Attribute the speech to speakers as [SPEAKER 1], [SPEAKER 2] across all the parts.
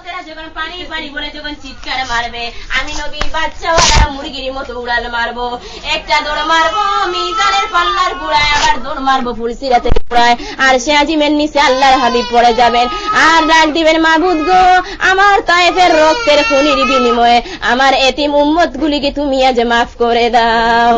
[SPEAKER 1] উম্মতেরা যখন পানি পানি বলে যখন চিৎকার মারবে, আমি নবীর বাচ্চা ওরা মুরগির মতো উড়াল মারবো। একটা দৌড় মারবো মিজানের পাল্লার গুড়ায়, আবার দৌড় মারবো ফুলসিরাতে গুড়ায়। আর সে আজিমের নিচে আল্লাহর হাবিব পড়ে যাবেন। আর ডাক দিবেন, মাবুদ গো, আমার তায়েফের রক্তের খুনির বিনিময়ে আমার এতিম উম্মত গুলিকে তুমি আজ মাফ করে দাও।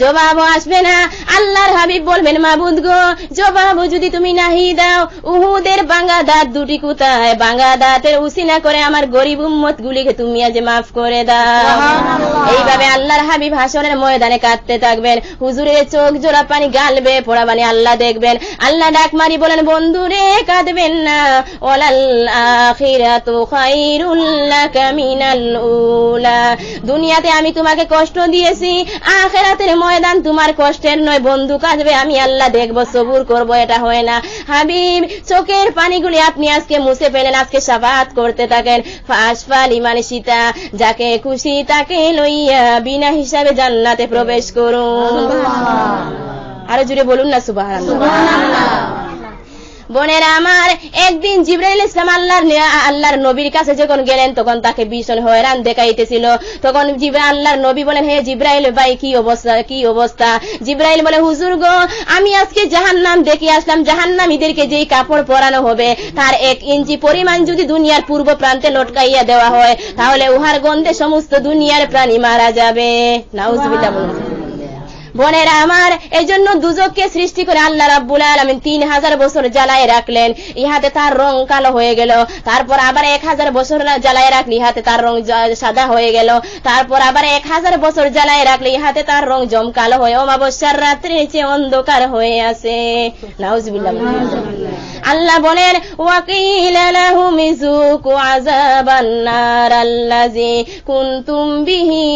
[SPEAKER 1] জবাবও আসবে না। আল্লাহর হাবিব বলবেন মাবুদ গো জবাবও যদি তুমি নাহি দাও উহুদের বাঙ্গা দাঁত দুটি কোথায়? বাঙ্গা দাঁতের উসিনা করে আমার গরিব উম্মত গুলিকে তুমি আজ মাফ করে দাও। এইভাবে আল্লাহর হাবিব হাসনের ময়দানে কাঁদতে থাকবেন। হুজুরের চোখ জোড়া পানি গালবে পোড়া পানি আল্লাহ দেখবেন। আল্লাহ ডাক মারি বলেন বন্ধুরে কাঁদবেন না। ওলাল আখিরাতু খায়রুল লাকা মিনাল উলা। দুনিয়াতে আমি তোমাকে কষ্ট দিয়েছি আখেরাতের ময়দান তোমার কষ্টের নয় বন্ধু কাঁদবে আমি আল্লাহ দেখব সবুর করব এটা হয় না। হাবিব চোখের পানিগুলি আপনি আজকে মুছে ফেলেন আজকে সাবাত করতে থাকেন। ফাঁসফাল ইমানে সীতা যাকে খুশি তাকে লইয়া বিনা হিসাবে জান্নাতে প্রবেশ করুন। আরও জুড়ে বলুন না সুবাহ বোনেরা আমার, একদিন জিব্রাইল ইসলাম আল্লাহর আল্লাহর নবীর কাছে যখন গেলেন, তখন তাকে ভীষণ হয়রান দেখাইতেছিল। তখন জিব্রা আল্লাহর নবী বলেন, হে জিব্রাইল ভাই, কি অবস্থা? কি অবস্থা? জিব্রাইল বলে, হুজুর গো, আমি আজকে জাহান্নাম দেখে আসলাম। জাহান্নামীদেরকে যেই কাপড় পরানো হবে, তার এক ইঞ্চি পরিমাণ যদি দুনিয়ার পূর্ব প্রান্তে লটকাইয়া দেওয়া হয়, তাহলে উহার গন্ধে সমস্ত দুনিয়ার প্রাণী মারা যাবে। নাউজুবিল্লাহ বোনেরা আমার এই জন্য দুজককে সৃষ্টি করে আল্লাহ রাব্বুল আলামিন তিন হাজার বছর জ্বালায় রাখলেন। ইহাতে তার রং কালো হয়ে গেল। তারপর আবার এক হাজার বছর জ্বালায় রাখলে ইহাতে তার রং সাদা হয়ে গেল। তারপর আবার এক হাজার বছর জ্বালায় রাখলে ইহাতে তার রং জম কালো হয়ে অমাবস্যার রাত্রে নিচে অন্ধকার হয়ে আছে। আল্লাহ বলেন, ওয়াকিল লাহুম যুকু আযাবান নার আল্লাযী কুনতুম বিহি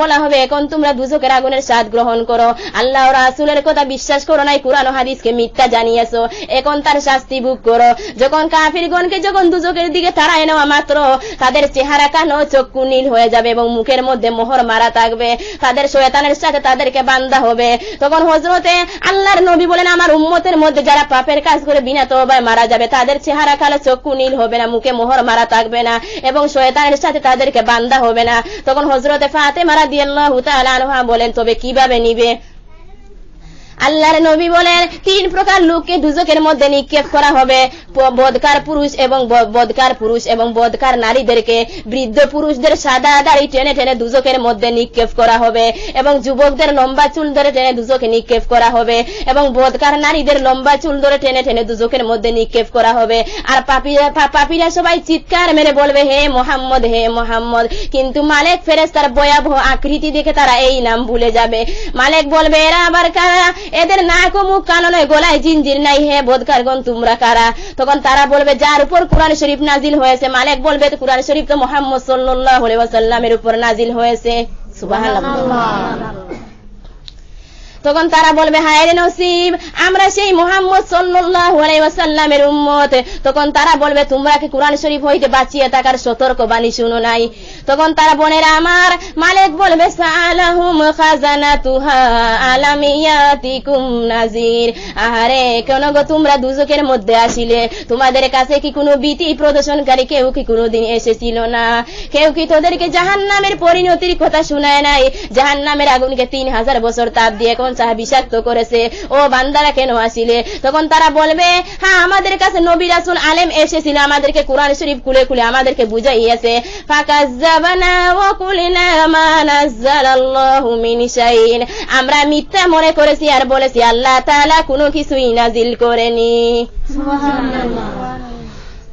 [SPEAKER 1] বলা এখন তোমরা দুজকের আগুনের স্বাদ গ্রহণ করো। আল্লাহ রাসূলের কথা বিশ্বাস করো নাই, কুরআন হাদিসকে মিথ্যা জানিয়েছো। এখন তার শাস্তি ভোগ করো। যখন কাফিরগণকে যখন দুজকের দিকে তাড়ায় নেওয়া মাত্র, তাদের চেহারা, কানো চক্ষু নীল হয়ে যাবে এবং মুখের মধ্যে মোহর মারা থাকবে। তাদের শয়তানের সাথে তাদেরকে বান্দা হবে। তখন হজরতে আল্লাহর নবী বলেন, আমার উম্মতের মধ্যে যারা পাপের কাজ করে বিনা তওবায় মারা যাবে, তাদের চেহারা কালো চক্ষু নীল হবে না, মুখে মোহর মারা থাকবে না এবং শয়তানের সাথে তাদেরকে বান্দা হবে না। তখন হজরতে ফাতেমা রাদিয়াল্লাহু তাআলা আনহা বলেন তবে কীভাবে নিবে? আল্লাহর নবী বলেন, তিন প্রকার লোককে দুজকের মধ্যে নিক্ষেপ করা হবে। বদকার পুরুষ এবং বদকার পুরুষ এবং বদকার নারীদেরকে বৃদ্ধ পুরুষদের সাদা দাড়ি টেনে টেনে দুজকের মধ্যে নিক্ষেপ করা হবে এবং যুবকদের লম্বা চুল ধরে টেনে দুজকে নিক্ষেপ করা হবে এবং বদকার নারীদের লম্বা চুল ধরে টেনে টেনে দুজকের মধ্যে নিক্ষেপ করা হবে। আর পাপিরা পাপীরা সবাই চিৎকার মেরে বলবে, হে মোহাম্মদ হে মোহাম্মদ। কিন্তু মালেক ফেরেস তার ভয়াবহ আকৃতি দেখে তারা এই নাম ভুলে যাবে। মালেক বলবে, এরা আবার কারা? এদের নাক ও মুখ কানো নয়, গলায় জিনজির নাই, হে বোধকারগণ, তোমরা কারা? তখন তারা বলবে, যার উপর কোরআন শরীফ নাজিল হয়েছে, মালিক বলবে, কোরআন শরীফ তো মোহাম্মদ সাল্লাহ সাল্লামের উপর নাজিল হয়েছে। সুবহানাল্লাহ। তখন তারা বলবে, হায় রে নসিব, আমরা সেই মোহাম্মদ সাল্লাল্লাহু উম্মত। তখন তারা বলবে, তোমরা কি কোরআন শরীফ হইতে বাঁচিয়ে থাকার সতর্ক বাণী শুনো নাই? তখন তারা বোনেরা আমার মালিক বলবে আহারে, কেন গো তোমরা দুজকের মধ্যে আসিলে? তোমাদের কাছে কি কোনো ভীতি প্রদর্শনকারী কেউ কি কোনোদিন এসেছিল না? কেউ কি তোদেরকে জাহান্নামের পরিণতির কথা শোনায় নাই? জাহান্নামের আগুনকে তিন হাজার বছর তাপ দিয়ে সাহা বিষাক্ত করেছে, ও বান্দারা কেন আসিলে? তখন তারা বলবে হ্যাঁ আমাদের কাছে নবী রাসূল আলেম এসেছিল, আমাদেরকে কোরআন শরীফ খুলে খুলে আমাদেরকে বুঝাইয়াছে। আমরা মিথ্যা মনে করেছি আর বলেছি, আল্লাহ তালা কোনো কিছুই নাজিল করেনি।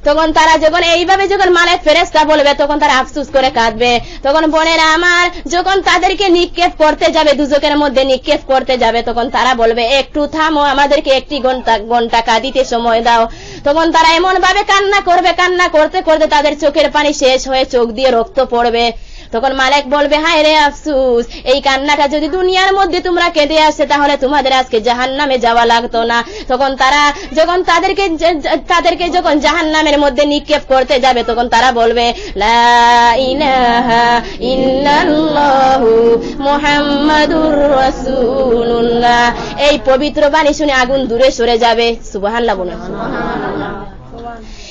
[SPEAKER 1] তখন তারা যখন এইভাবে যখন মালেক ফেরেস্তা বলবে, তখন তারা আফসুস করে কাঁদবে। তখন বোনেরা, আমার যখন তাদেরকে নিক্ষেপ করতে যাবে, দুজকের মধ্যে নিক্ষেপ করতে যাবে, তখন তারা বলবে, একটু থামো, আমাদেরকে একটি ঘণ্টা ঘণ্টা কাঁদিতে সময় দাও। তখন তারা এমন ভাবে কান্না করবে, কান্না করতে করতে তাদের চোখের পানি শেষ হয়ে চোখ দিয়ে রক্ত পড়বে। তখন মালিক বলবে, হায় রে আফসুস, এই কান্নাটা যদি দুনিয়ার মধ্যে তোমরা কেঁদে আসে, তাহলে তোমাদের আজকে জাহান নামে যাওয়া লাগতো না। তখন তারা যখন তাদেরকে তাদেরকে যখন জাহান নামের মধ্যে নিক্ষেপ করতে যাবে, তখন তারা বলবে এই পবিত্র বাণী শুনে আগুন দূরে সরে যাবে। বলুন।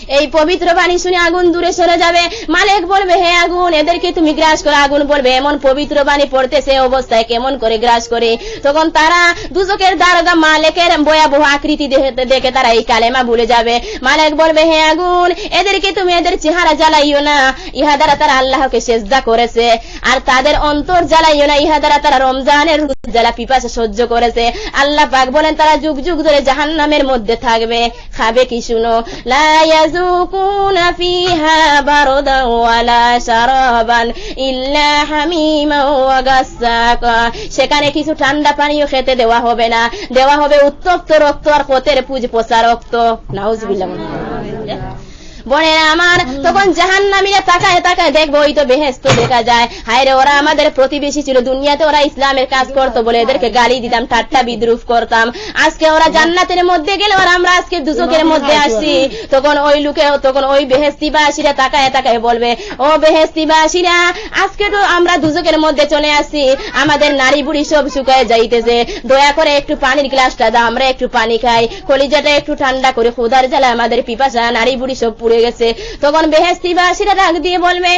[SPEAKER 1] এই পবিত্র বাণী শুনে আগুন দূরে সরে যাবে। মালিক বলবে, হে আগুন, এদেরকে তুমি গ্রাস করো। আগুন বলবে, এমন পবিত্র বাণী পড়তেছে অবস্থায়, কেমন করে গ্রাস করে? তখন তারা দুজকের দারোগা মালিকের ভয়াবহ আকৃতি দেখে- তারা এই কালেমা ভুলে যাবে। মালিক বলবে, হে আগুন, এদেরকে তুমি এদের চেহারা জ্বালাইও না। ইহা দ্বারা তারা আল্লাহকে সেজদা করেছে। আর তাদের অন্তর জ্বালাইও না। ইহা দ্বারা তারা রমজানের জ্বালা পিপাসা সহ্য করেছে। আল্লাহ পাক বলেন, তারা যুগ যুগ ধরে জাহান্নামের মধ্যে থাকবে। খাবে কি শুনো? লা ইয়াযুকুনা فيها بردا ولا شرابا إلا حميما وغساقا. সেখানে কিছু ঠান্ডা পানিও খেতে দেওয়া হবে না। দেওয়া হবে উত্তপ্ত রক্ত আর কোতের পুজ পোষা রক্ত। নাউজুবিল্লাহ। বোনেরা আমার তখন জাহান নামীরা তাকায় তাকায় দেখব ওই তো বেহেস্ত দেখা যায়। হায়রে ওরা আমাদের প্রতিবেশী ছিল দুনিয়াতে ওরা ইসলামের কাজ করতো বলে এদেরকে গালি দিতাম ঠাট্টা বিদ্রুপ করতাম। আজকে ওরা জান্নাতের মধ্যে গেলে ওরা আমরা আজকে দুচকের মধ্যে আসছি তখন ওই লোকে তখন ওই বেহেস্তি বাসীরা তাকায় তাকায় বলবে ও বেহেস্তি বাসীরা আজকে তো আমরা দুচকের মধ্যে চলে আসি। আমাদের নারী বুড়ি সব শুকায় যাইতেছে। দয়া করে একটু পানির গ্লাসটা দাও আমরা একটু পানি খাই। কলিজাটা একটু ঠান্ডা করে খুদার জ্বালা আমাদের পিপাসা নারী বুড়ি সব পুড়ে গেছে। তখন বেহেস্তি বাসীরা ডাক দিয়ে বলবে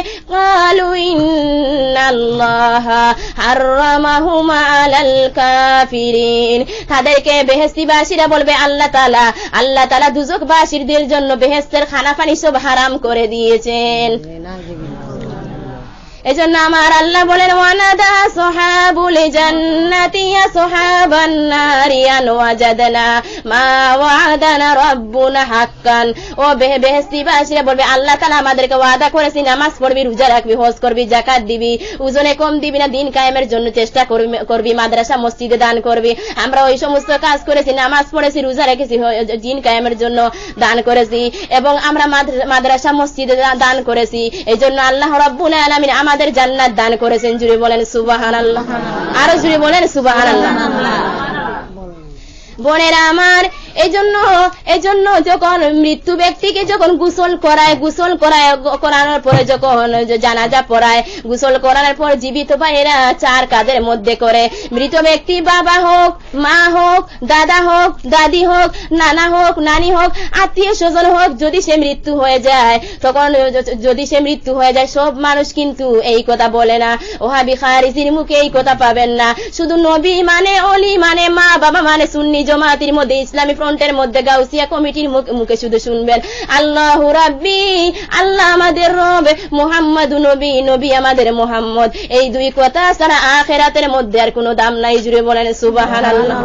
[SPEAKER 1] তাদেরকে বেহেস্তি বাসীরা বলবে, আল্লাহ তালা আল্লাহ তালা দুজক বাসীরদের জন্য বেহেস্তের খানা পানি সব হারাম করে দিয়েছেন। এজন্য আমার আল্লাহ বলেন, ওয়ানাদা সোহাবুল জান্নাতি ইয়া সোহাবান নারি আন ওয়াজাদনা মা ওয়াদানা রাব্বুনা হাক্কান। ও বেহে বেহেশতি বাসীরা বলবে, আল্লাহ তাআলা আমাদেরকে ওয়াদা করেছি নামাজ পড়বি, রোজা রাখবি, হজ করবি, যাকাত দিবি, ওজনে কম দিবি না, দিন কায়েমের জন্য চেষ্টা করবি মাদ্রাসা, মসজিদে দান করবি। আমরা ওই সমস্ত কাজ করেছি, নামাজ পড়েছি, রোজা রেখেছি দিন কায়েমের জন্য দান করেছি এবং আমরা মাদ্রাসা, মসজিদে দান করেছি। এই জন্য আল্লাহ রব্বুল আলামিন আমাদের জান্নাত দান করেছেন। জুড়ে বলেন সুবাহান আল্লাহ আরও জুড়ে বলেন সুবাহান আল্লাহ বোনেরা আমার এই জন্য এই জন্য যখন মৃত্যু ব্যক্তিকে যখন গোসল করায় গোসল করায়, করানোর পরে যখন জানাজা পড়ায়, গোসল করানোর পর জীবিত ভাইয়েরা চার কাদের মধ্যে করে। মৃত ব্যক্তি বাবা হোক, মা হোক, দাদা হোক, দাদি হোক, নানা হোক, নানি হোক, আত্মীয় স্বজন হোক, যদি সে মৃত্যু হয়ে যায়, তখন যদি সে মৃত্যু হয়ে যায়, সব মানুষ কিন্তু এই কথা বলে না। ওহাবি খারিজির মুখে এই কথা পাবেন না। শুধু নবী মানে অলি মানে মা, বাবা মানে সুন্নি জমাতির মধ্যে ইসলামী ফ্রন্টের মধ্যে গাউসিয়া কমিটির মুখ- মুখে শুধু শুনবেন। আল্লাহ রাব্বি, আল্লাহ আমাদের রব, মোহাম্মদ নবী নবী আমাদের মোহাম্মদ। এই দুই কথা ছাড়া আখেরাতের মধ্যে আর কোনো দাম নাই, জুড়ে বলেন সুবাহান আল্লাহ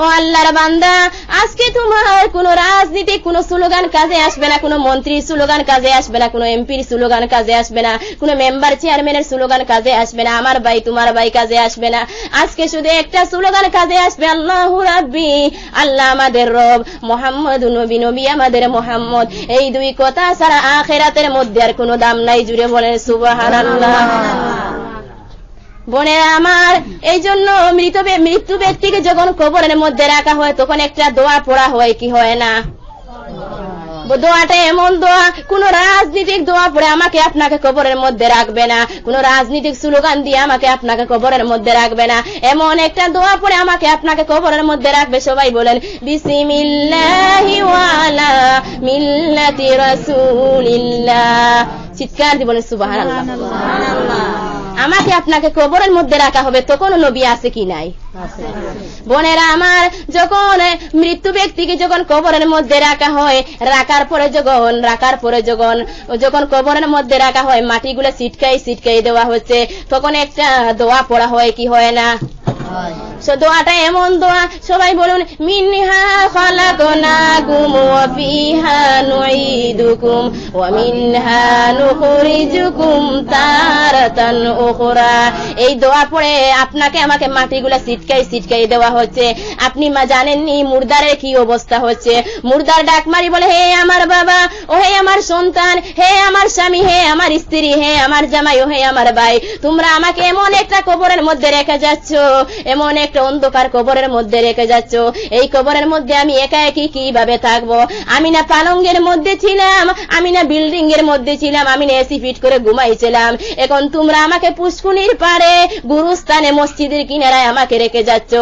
[SPEAKER 1] ও আল্লাহর বান্দা, আজকে তোমার কোনো রাজনীতিক কোনো স্লোগান কাজে আসবে না, কোনো মন্ত্রীর স্লোগান কাজে আসবে না, কোনো এমপির স্লোগান কাজে আসবে না, কোনো মেম্বার চেয়ারম্যানের স্লোগান কাজে আসবে না, আমার ভাই তোমার ভাই কাজে আসবে না। আজকে শুধু একটা স্লোগান কাজে আসবে, আল্লাহ রাব্বি, আল্লাহ আমাদের রব, মোহাম্মদ নবী নবী আমাদের মোহাম্মদ। এই দুই কথা ছাড়া আখেরাতের মধ্যে আর কোনো দাম নাই, জুড়ে বলেন সুবহানাল্লাহ। বোনেরা আমার এই জন্য মৃত মৃত্যু ব্যক্তিকে যখন কবরের মধ্যে রাখা হয়, তখন একটা দোয়া পড়া হয়, কি হয় না? দোয়াটা এমন দোয়া, কোন রাজনীতিক দোয়া পড়ে আমাকে আপনাকে কবরের মধ্যে রাখবে না। কোন রাজনীতিক স্লোগান দিয়ে আমাকে আপনাকে কবরের মধ্যে রাখবে না। এমন একটা দোয়া পড়ে আমাকে আপনাকে কবরের মধ্যে রাখবে, সবাই বলেন, বিসমিল্লাহি রাসূলিল্লাহ। চিৎকার দিয়ে বলেন আমাকে আপনাকে কবরের মধ্যে রাখা হবে তো তখন নবী আছে কি নাই? বোনেরা, আমার যখন মৃত্যু ব্যক্তিকে যখন কবরের মধ্যে রাখা হয়, রাখার পরে যখন, রাখার পরে যখন যখন কবরের মধ্যে রাখা হয়, মাটিগুলো সিটকাই সিটকাই দেওয়া হচ্ছে, তখন একটা দোয়া পড়া হয়, কি হয় না? দোয়াটা এমন দোয়া, সবাই বলুন, মিনহা খালাকনাকুম ওয়া ফিহা নুঈদুকুম ওয়া মিনহা নুখরিজুকুম তারাতান উখরা। এই দোয়া পড়ে আপনাকে আমাকে মাটিগুলা সিটকাই সিটকাই দেওয়া হচ্ছে। আপনি মা জানেননি মুর্দারের কি অবস্থা হচ্ছে। মুর্দার ডাক মারি বলে, হে আমার বাবা, ও হে আমার সন্তান, হে আমার স্বামী, হে আমার স্ত্রী, হে আমার জামাই, ও হে আমার ভাই, তোমরা আমাকে এমন একটা কবরের মধ্যে রেখে যাচ্ছ, এমন একটা অন্ধকার কবরের মধ্যে রেখে যাচ্ছ। এই কবরের মধ্যে আমি একা একই কীভাবে থাকব? আমি না পালঙ্গের মধ্যে ছিলাম, আমি না বিল্ডিং এর মধ্যে ছিলাম, আমি না এসি ফিট করে ঘুমাইছিলাম। এখন তোমরা আমাকে পুষ্কুনির পারে গুরুস্থানে মসজিদের কিনারায় আমাকে রেখে যাচ্ছ।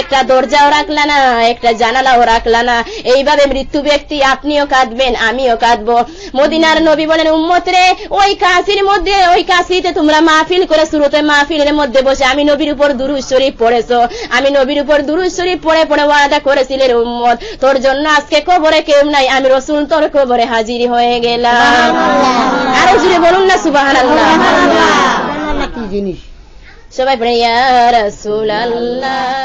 [SPEAKER 1] একটা দরজাও রাখলা না, একটা জানালাও রাখলা না। এইভাবে মৃত্যু ব্যক্তি আপনিও কাঁদবেন, আমিও কাঁদবো। মদিনার নবী বলেন, উম্মত রে, ওই কাশির মধ্যে, ওই কাশিতে তোমরা মাহফিল করে শুরুতে মাহফিলের মধ্যে বসে, আমি নবীর উপর দুরুজ শরীফ পড়েছো। আমি নবীর উপর দুরুজ শরীফ পড়ে পড়ে ওয়াদা করেছিলেন উম্মত। তোর জন্য আজকে কবরে কেউ নাই আমি রসুল তোর কবরে হাজির হয়ে গেলাম। আরও জুড়ে বলুন না সুবাহান
[SPEAKER 2] কি জিনিস?
[SPEAKER 1] সবাই পড়ে ইয়া রাসূল আল্লাহ